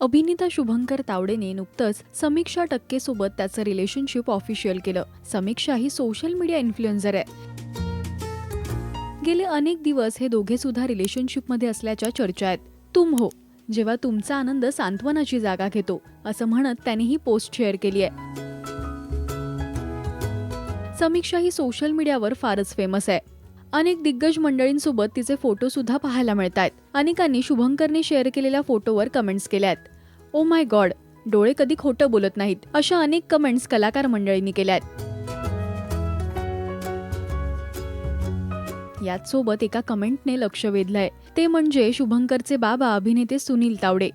अभिनेता शुभंकर तावडेने नुकतंच समीक्षा टक्केसोबत त्याचं रिलेशनशिप ऑफिशियल केलं. समीक्षा ही सोशल मीडिया इन्फ्लुएन्झर आहे. गेले अनेक दिवस हे दोघे सुद्धा रिलेशनशिपमध्ये असल्याच्या चर्चा आहेत. तुम हो. जेव्हा तुमचा आनंद सांत्वनाची जागा घेतो असं म्हणत त्यांनी ही पोस्ट शेअर केली आहे. समीक्षा ही सोशल मीडियावर फारच फेमस आहे. अनेक दिग्गज मंडळींसोबत तिचे फोटो सुद्धा पाहायला मिळत आहेत अनेकांनी शुभंकरने शेअर केलेल्या फोटोवर कमेंट्स केल्या आहेत. ओ माय गॉड डोळे कधी खोटं बोलत नाहीत अशा अनेक कमेंट्स कलाकार मंडळींनी केल्या आहेत. याच सोबत एका कमेंटने लक्ष वेधलंय. ते म्हणजे शुभंकरचे बाबा अभिनेते सुनील तावडे.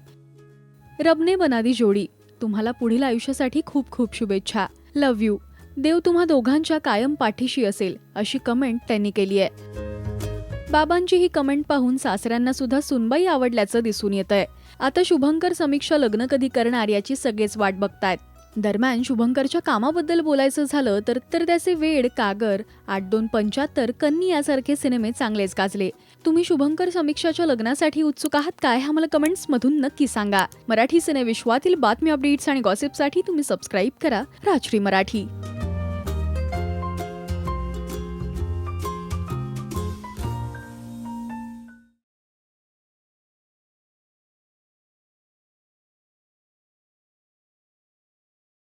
रबने बनादी जोडी. तुम्हाला पुढील आयुष्यासाठी खूप खूप शुभेच्छा. लव्ह यू देव तुम्हा दोघांच्या कायम पाठीशी असेल अशी कमेंट त्यांनी केली आहे. बाबांची ही कमेंट पाहून सासऱ्यांना सुद्धा सुनबाई आवडल्याचं दिसून येत आहे आता शुभंकर समीक्षा लग्न कधी करणार याची सगळेच वाट बघतायत. दरम्यान शुभंकरच्या कामाबद्दल बोलायचं झालं तर तर त्याचे वेड कागर आठ दोन पंच्याहत्तर कन्नी यासारखे सिनेमे चांगलेच गाजले. तुम्ही शुभंकर समीक्षाच्या लग्नासाठी उत्सुक आहात काय हा मला कमेंट्स मधून नक्की सांगा. मराठी सिनेविश्वातील बातमी अपडेट्स आणि गॉसिपसाठी तुम्ही सबस्क्राईब करा राजश्री मराठी.